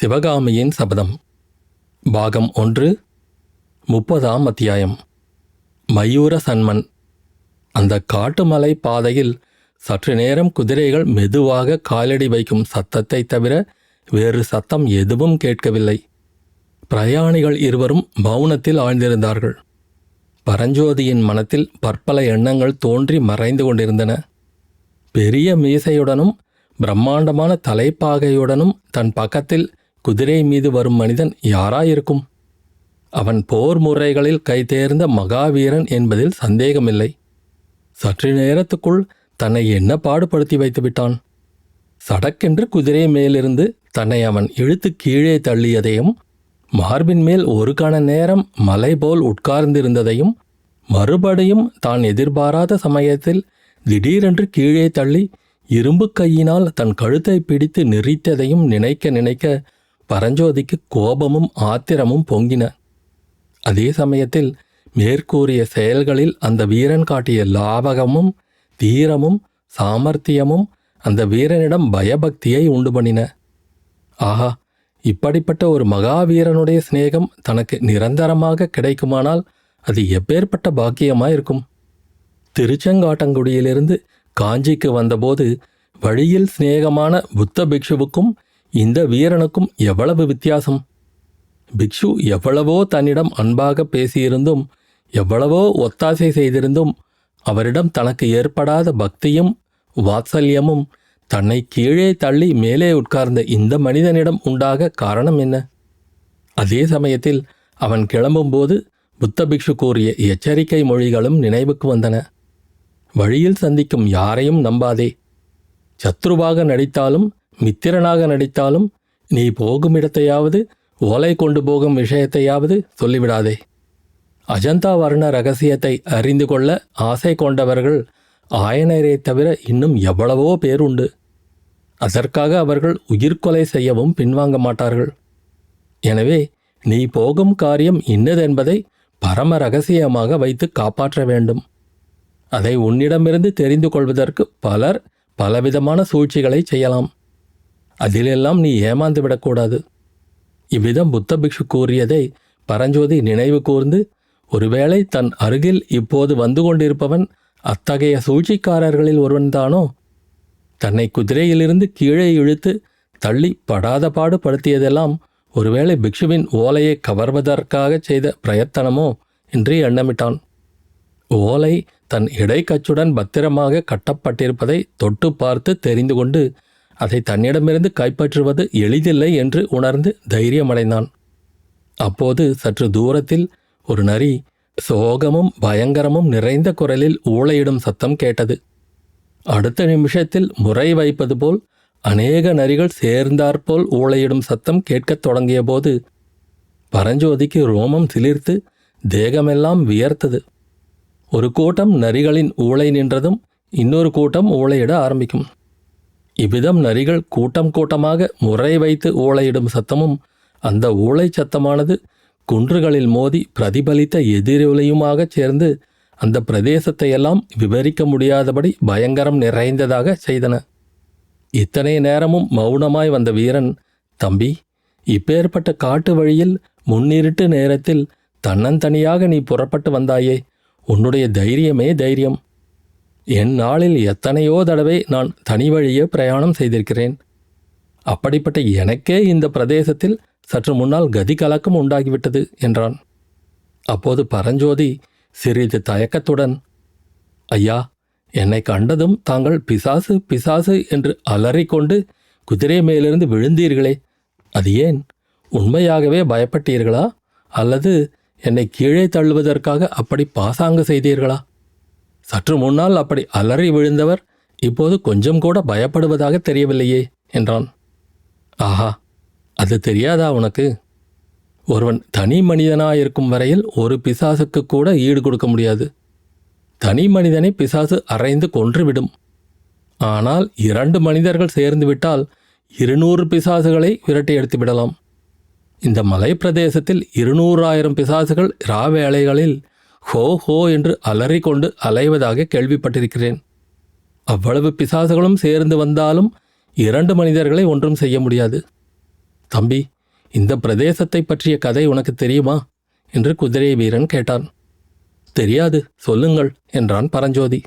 சிவகாமியின் சபதம். பாகம் ஒன்று முப்பதாம் அத்தியாயம். மயூர சன்மன் அந்த காட்டுமலை பாதையில் சற்று நேரம் குதிரைகள் மெதுவாக காலடி வைக்கும் சத்தத்தை தவிர வேறு சத்தம் எதுவும் கேட்கவில்லை. பிரயாணிகள் இருவரும் மௌனத்தில் ஆழ்ந்திருந்தார்கள். பரஞ்சோதியின் மனத்தில் பற்பல எண்ணங்கள் தோன்றி மறைந்து கொண்டிருந்தன. பெரிய மீசையுடனும் பிரம்மாண்டமான தலைப்பாகையுடனும் தன் பக்கத்தில் குதிரை மீது வரும் மனிதன் யாராயிருக்கும்? அவன் போர் முறைகளில் கைதேர்ந்த மகாவீரன் என்பதில் சந்தேகமில்லை. சற்று நேரத்துக்குள் தன்னை என்ன பாடுபடுத்தி வைத்து விட்டான் சடக்கென்று குதிரை மேலிருந்து தன்னை அவன் இழுத்து கீழே தள்ளியதையும் மார்பின் மேல் ஒரு கண நேரம் மலை போல் உட்கார்ந்திருந்ததையும் மறுபடியும் தான் எதிர்பாராத சமயத்தில் திடீரென்று கீழே தள்ளி இரும்பு கையினால் தன் கழுத்தை பிடித்து நெறித்ததையும் நினைக்க நினைக்க பரஞ்சோதிக்கு கோபமும் ஆத்திரமும் பொங்கின. அதே சமயத்தில் மேற்கூறிய செயல்களில் அந்த வீரன் காட்டிய லாபகமும் தீரமும் சாமர்த்தியமும் அந்த வீரனிடம் பயபக்தியை உண்டு பண்ணின. ஆஹா இப்படிப்பட்ட ஒரு மகாவீரனுடைய சிநேகம் தனக்கு நிரந்தரமாக கிடைக்குமானால் அது எப்பேற்பட்ட பாக்கியமாயிருக்கும். திருச்செங்காட்டங்குடியிலிருந்து காஞ்சிக்கு வந்தபோது வழியில் சிநேகமான புத்த பிக்ஷுவுக்கும் இந்த வீரனுக்கும் எவ்வளவு வித்தியாசம்? பிக்ஷு எவ்வளவோ தன்னிடம் அன்பாக பேசியிருந்தும் எவ்வளவோ ஒத்தாசை செய்திருந்தும் அவரிடம் தனக்கு ஏற்படாத பக்தியும் வாத்சல்யமும் தன்னை கீழே தள்ளி மேலே உட்கார்ந்த இந்த மனிதனிடம் உண்டாக காரணம் என்ன? அதே சமயத்தில் அவன் கிளம்பும்போது புத்த பிக்ஷு கூறிய எச்சரிக்கை மொழிகளும் நினைவுக்கு வந்தன. வழியில் சந்திக்கும் யாரையும் நம்பாதே. சத்ருவாக நடித்தாலும் மித்திரனாக நடித்தாலும் நீ போகும் இடத்தையாவது ஓலை கொண்டு போகும் விஷயத்தையாவது சொல்லிவிடாதே. அஜந்தா வர்ண ரகசியத்தை அறிந்து கொள்ள ஆசை கொண்டவர்கள் ஆயனரை தவிர இன்னும் எவ்வளவோ பேர் உண்டு அதற்காக அவர்கள் உயிர்கொலை செய்யவும் பின்வாங்க மாட்டார்கள். எனவே நீ போகும் காரியம் இன்னதென்பதை பரம ரகசியமாக வைத்து காப்பாற்ற வேண்டும். அதை உன்னிடமிருந்து தெரிந்து கொள்வதற்கு பலர் பலவிதமான சூழ்ச்சிகளை செய்யலாம். அதிலெல்லாம் நீ ஏமாந்து விடக்கூடாது. இவ்விதம் புத்த பிக்ஷு கூறியதை பரஞ்சோதி நினைவு கூர்ந்து ஒருவேளை தன் அருகில் இப்போது வந்து கொண்டிருப்பவன் அத்தகைய சூழ்ச்சிக்காரர்களில் ஒருவன்தானோ? தன்னை குதிரையிலிருந்து கீழே இழுத்து தள்ளி படாத பாடு படுத்தியதெல்லாம் ஒருவேளை பிக்ஷுவின் ஓலையை கவர்வதற்காக செய்த பிரயத்தனமோ என்று எண்ணமிட்டான். ஓலை தன் இடைக்கச்சுடன் பத்திரமாக கட்டப்பட்டிருப்பதை தொட்டு பார்த்து தெரிந்து கொண்டு அதை தன்னிடமிருந்து கைப்பற்றுவது எளிதில்லை என்று உணர்ந்து தைரியமடைந்தான். அப்போது சற்று தூரத்தில் ஒரு நரி சோகமும் பயங்கரமும் நிறைந்த குரலில் ஊளையிடும் சத்தம் கேட்டது. அடுத்த நிமிஷத்தில் முறை வைப்பது போல் அநேக நரிகள் சேர்ந்தாற்போல் ஊளையிடும் சத்தம் கேட்கத் தொடங்கியபோது பரஞ்சோதிக்கு ரோமம் சிலிர்த்து தேகமெல்லாம் வியர்த்தது. ஒரு கூட்டம் நரிகளின் ஊளை நின்றதும் இன்னொரு கூட்டம் ஊளையிட ஆரம்பிக்கும். இவ்விதம் நரிகள் கூட்டம் கூட்டமாக முறை வைத்து ஊளையிடும் சத்தமும் அந்த ஊளை சத்தமானது குன்றுகளில் மோதி பிரதிபலித்த எதிரொலியுமாகச் சேர்ந்து அந்த பிரதேசத்தையெல்லாம் விவரிக்க முடியாதபடி பயங்கரம் நிறைந்ததாக செய்தன. இத்தனை நேரமும் மௌனமாய் வந்த வீரன் தம்பி இப்பேற்பட்ட காட்டு வழியில் முன்னிருட்டு நேரத்தில் தன்னந்தனியாக நீ புறப்பட்டு வந்தாயே உன்னுடைய தைரியமே தைரியம். என் நாளில் எத்தனையோ தடவை நான் தனி வழியே பிரயாணம் செய்திருக்கிறேன். அப்படிப்பட்ட எனக்கே இந்த பிரதேசத்தில் சற்று முன்னால் கதி கலக்கம் உண்டாகிவிட்டது என்றான். அப்போது பரஞ்சோதி சிறிது தயக்கத்துடன் ஐயா என்னை கண்டதும் தாங்கள் பிசாசு பிசாசு என்று அலறிக்கொண்டு குதிரை மேலிருந்து விழுந்தீர்களே. அது ஏன்? உண்மையாகவே பயப்பட்டீர்களா? அல்லது என்னை கீழே தள்ளுவதற்காக அப்படி பாசாங்கு செய்தீர்களா? சற்று முன்னால் அப்படி அலறி விழுந்தவர் இப்போது கொஞ்சம் கூட பயப்படுவதாக தெரியவில்லையே என்றான். ஆஹா அது தெரியாதா உனக்கு? ஒருவன் தனி மனிதனாயிருக்கும் வரையில் ஒரு பிசாசுக்கு கூட ஈடு கொடுக்க முடியாது. தனி மனிதனை பிசாசு அரைந்து கொன்றுவிடும். ஆனால் இரண்டு மனிதர்கள் சேர்ந்து விட்டால் இருநூறு பிசாசுகளை விரட்டி எடுத்து விடலாம். இந்த மலை பிரதேசத்தில் இருநூறாயிரம் பிசாசுகள் ராவேளைகளில் ஹோ ஹோ என்று அலறிக்கொண்டு அலைவதாக கேள்விப்பட்டிருக்கிறேன். அவ்வளவு பிசாசுகளும் சேர்ந்து வந்தாலும் இரண்டு மனிதர்களை ஒன்றும் செய்ய முடியாது. தம்பி இந்த பிரதேசத்தை பற்றிய கதை உனக்கு தெரியுமா? என்று குதிரை வீரன் கேட்டான். தெரியாது சொல்லுங்கள் என்றான் பரஞ்சோதி.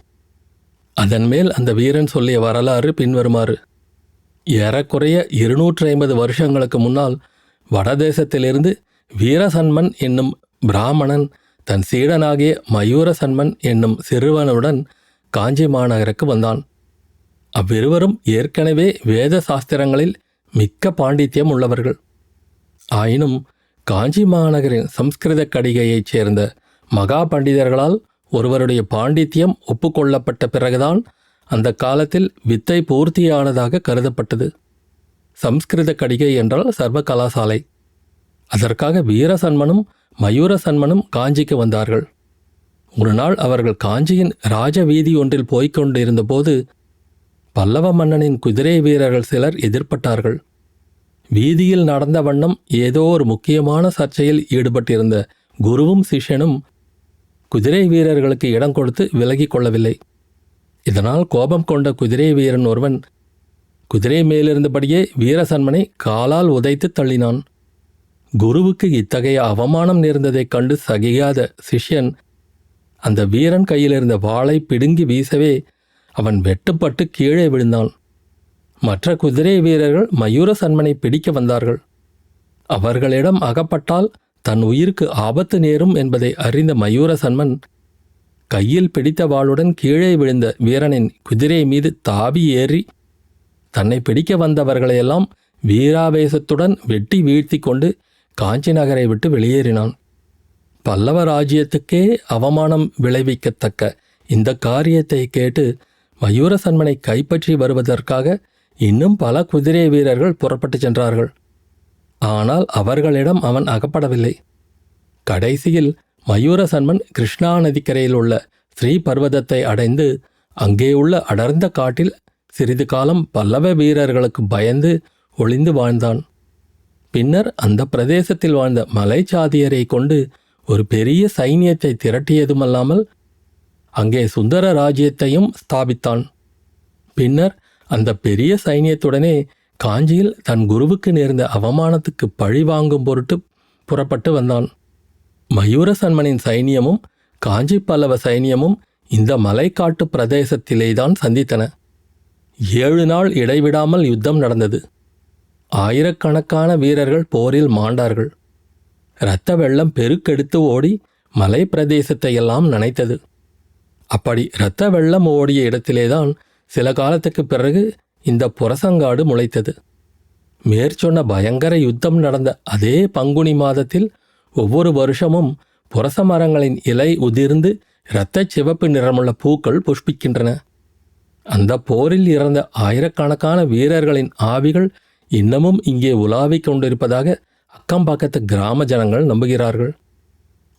அதன் மேல் அந்த வீரன் சொல்லிய வரலாறு பின்வருமாறு. ஏறக்குறைய இருநூற்றி ஐம்பது வருஷங்களுக்கு முன்னால் வடதேசத்திலிருந்து வீரசன்மன் என்னும் பிராமணன் தன் சீடனாகிய மயூர சன்மன் என்னும் சிறுவனுடன் காஞ்சி மாநகருக்கு வந்தான். அவ்விருவரும் ஏற்கனவே வேத சாஸ்திரங்களில் மிக்க பாண்டித்யம் உள்ளவர்கள். ஆயினும் காஞ்சி மாநகரின் சம்ஸ்கிருத கடிகையைச் சேர்ந்த மகா பண்டிதர்களால் ஒருவருடைய பாண்டித்யம் ஒப்புக்கொள்ளப்பட்ட பிறகுதான் அந்த காலத்தில் வித்தை பூர்த்தியானதாக கருதப்பட்டது. சம்ஸ்கிருத கடிகை என்றால் சர்வ கலாசாலை. அதற்காக வீரசன்மனும் மயூர சன்மனும் காஞ்சிக்கு வந்தார்கள். ஒரு நாள் அவர்கள் காஞ்சியின் ராஜ வீதி ஒன்றில் போய்க் கொண்டிருந்தபோது பல்லவ மன்னனின் குதிரை வீரர்கள் சிலர் எதிர்ப்பட்டார்கள் வீதியில் நடந்த வண்ணம் ஏதோ ஒரு முக்கியமான சர்ச்சையில் ஈடுபட்டிருந்த குருவும் சிஷ்யனும் குதிரை வீரர்களுக்கு இடம் கொடுத்து விலகிக் கொள்ளவில்லை. இதனால் கோபம் கொண்ட குதிரை வீரன் ஒருவன் குதிரை மேலிருந்தபடியே வீரசன்மனை காலால் உதைத்து தள்ளினான். குருவுக்கு இத்தகைய அவமானம் நேர்ந்ததைக் கண்டு சகியாத சிஷ்யன் அந்த வீரன் கையிலிருந்த வாளை பிடுங்கி வீசவே அவன் வெட்டுப்பட்டு கீழே விழுந்தான். மற்ற குதிரை வீரர்கள் மயூர சன்மனை பிடிக்க வந்தார்கள். அவர்களிடம் அகப்பட்டால் தன் உயிருக்கு ஆபத்து நேரும் என்பதை அறிந்த மயூர சன்மன் கையில் பிடித்த வாளுடன் கீழே விழுந்த வீரனின் குதிரை மீது தாவி ஏறி தன்னை பிடிக்க வந்தவர்களையெல்லாம் வீராவேசத்துடன் வெட்டி வீழ்த்தி கொண்டு காஞ்சி நகரை விட்டு வெளியேறினான். பல்லவ ராஜ்யத்துக்கே அவமானம் விளைவிக்கத்தக்க இந்த காரியத்தை கேட்டு மயூரசன்மனை கைப்பற்றி வருவதற்காக இன்னும் பல குதிரை வீரர்கள் புறப்பட்டுச் சென்றார்கள். ஆனால் அவர்களிடம் அவன் அகப்படவில்லை. கடைசியில் மயூரசன்மன் கிருஷ்ணா நதிக்கரையில் உள்ள ஸ்ரீ பர்வதத்தை அடைந்து அங்கே உள்ள அடர்ந்த காட்டில் சிறிது காலம் பல்லவ வீரர்களுக்கு பயந்து ஒளிந்து வாழ்ந்தான். பின்னர் அந்த பிரதேசத்தில் வாழ்ந்த மலைச்சாதியரை கொண்டு ஒரு பெரிய சைனியத்தை திரட்டியதுமல்லாமல் அங்கே சுந்தர ராஜ்யத்தையும் ஸ்தாபித்தான். பின்னர் அந்த பெரிய சைனியத்துடனே காஞ்சியில் தன் குருவுக்கு நேர்ந்த அவமானத்துக்கு பழி வாங்கும் பொருட்டு புறப்பட்டு வந்தான். மயூரசன்மனின் சைனியமும் காஞ்சி பல்லவ சைனியமும் இந்த மலைக்காட்டு பிரதேசத்திலேதான் சந்தித்தன. ஏழு நாள் இடைவிடாமல் யுத்தம் நடந்தது. ஆயிரக்கணக்கான வீரர்கள் போரில் மாண்டார்கள். இரத்த வெள்ளம் பெருக்கெடுத்து ஓடி மலை பிரதேசத்தையெல்லாம் நனைத்தது. அப்படி இரத்த வெள்ளம் ஓடிய இடத்திலேதான் சில காலத்துக்கு பிறகு இந்த புரசங்காடு முளைத்தது. மேற்சொன்ன பயங்கர யுத்தம் நடந்த அதே பங்குனி மாதத்தில் ஒவ்வொரு வருஷமும் புரச மரங்களின் இலை உதிர்ந்து இரத்த சிவப்பு நிறமுள்ள பூக்கள் புஷ்பிக்கின்றன. அந்த போரில் இறந்த ஆயிரக்கணக்கான வீரர்களின் ஆவிகள் இன்னமும் இங்கே உலாவிக் கொண்டிருப்பதாக அக்கம்பக்கத்து கிராம ஜனங்கள் நம்புகிறார்கள்.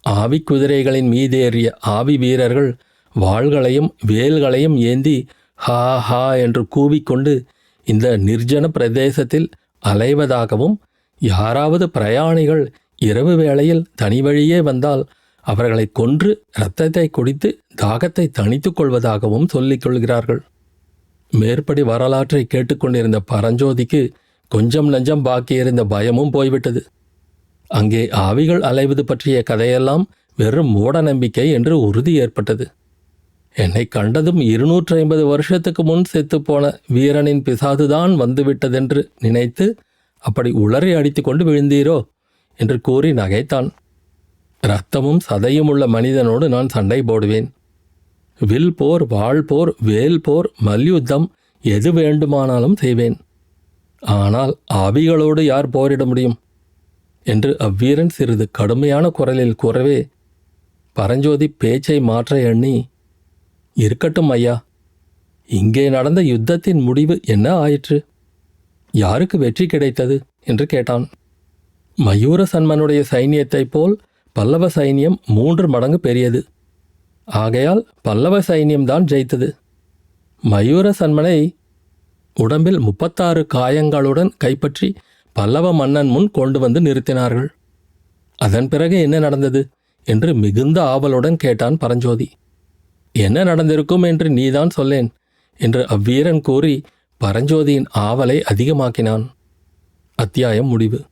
ஆவி குதிரைகளின் மீதேறிய ஆவி வீரர்கள் வாள்களையும் வேல்களையும் ஏந்தி ஹா ஹா என்று கூவிக்கொண்டு இந்த நிர்ஜன பிரதேசத்தில் அலைவதாகவும் யாராவது பிரயாணிகள் இரவு வேளையில் தனி வழியே வந்தால் அவர்களை கொன்று இரத்தத்தை குடித்து தாகத்தை தணித்துக் கொள்வதாகவும் சொல்லிக் கொள்கிறார்கள். மேற்படி வரலாற்றை கேட்டுக்கொண்டிருந்த பரஞ்சோதிக்கு கொஞ்சம் நஞ்சம் பாக்கியிருந்த பயமும் போய்விட்டது. அங்கே ஆவிகள் அலைவது பற்றிய கதையெல்லாம் வெறும் மூட நம்பிக்கை என்று உறுதி ஏற்பட்டது. என்னை கண்டதும் இருநூற்றி ஐம்பது வருஷத்துக்கு முன் செத்துப்போன வீரனின் பிசாதுதான் வந்துவிட்டதென்று நினைத்து அப்படி உளறி அடித்துக்கொண்டு விழுந்தீரோ என்று கூறி நகைத்தான். இரத்தமும் சதையும் உள்ள மனிதனோடு நான் சண்டை போடுவேன். வில் போர் வாழ் போர் வேல் போர் மல்யுத்தம் எது வேண்டுமானாலும் செய்வேன். ஆனால் ஆவிகளோடு யார் போரிட முடியும்? என்று அவ்வீரன் சிறிது கடுமையான குரலில் கூறவே பரஞ்சோதி பேச்சை மாற்ற எண்ணி இருக்கட்டும் ஐயா இங்கே நடந்த யுத்தத்தின் முடிவு என்ன ஆயிற்று? யாருக்கு வெற்றி கிடைத்தது? என்று கேட்டான். மயூர சன்மனுடைய சைனியத்தைப் போல் பல்லவ சைனியம் மூன்று மடங்கு பெரியது. ஆகையால் பல்லவ சைனியம்தான் ஜெயித்தது. மயூர சன்மனை உடம்பில் முப்பத்தாறு காயங்களுடன் கைப்பற்றி பல்லவ மன்னன் முன் கொண்டு வந்து நிறுத்தினார்கள். அதன் பிறகு என்ன நடந்தது என்று மிகுந்த ஆவலுடன் கேட்டான் பரஞ்சோதி. என்ன நடந்திருக்கும் என்று நீதான் சொல்லேன் என்று அவ்வீரன் கூறி பரஞ்சோதியின் ஆவலை அதிகமாக்கினான். அத்தியாயம் முடிவு.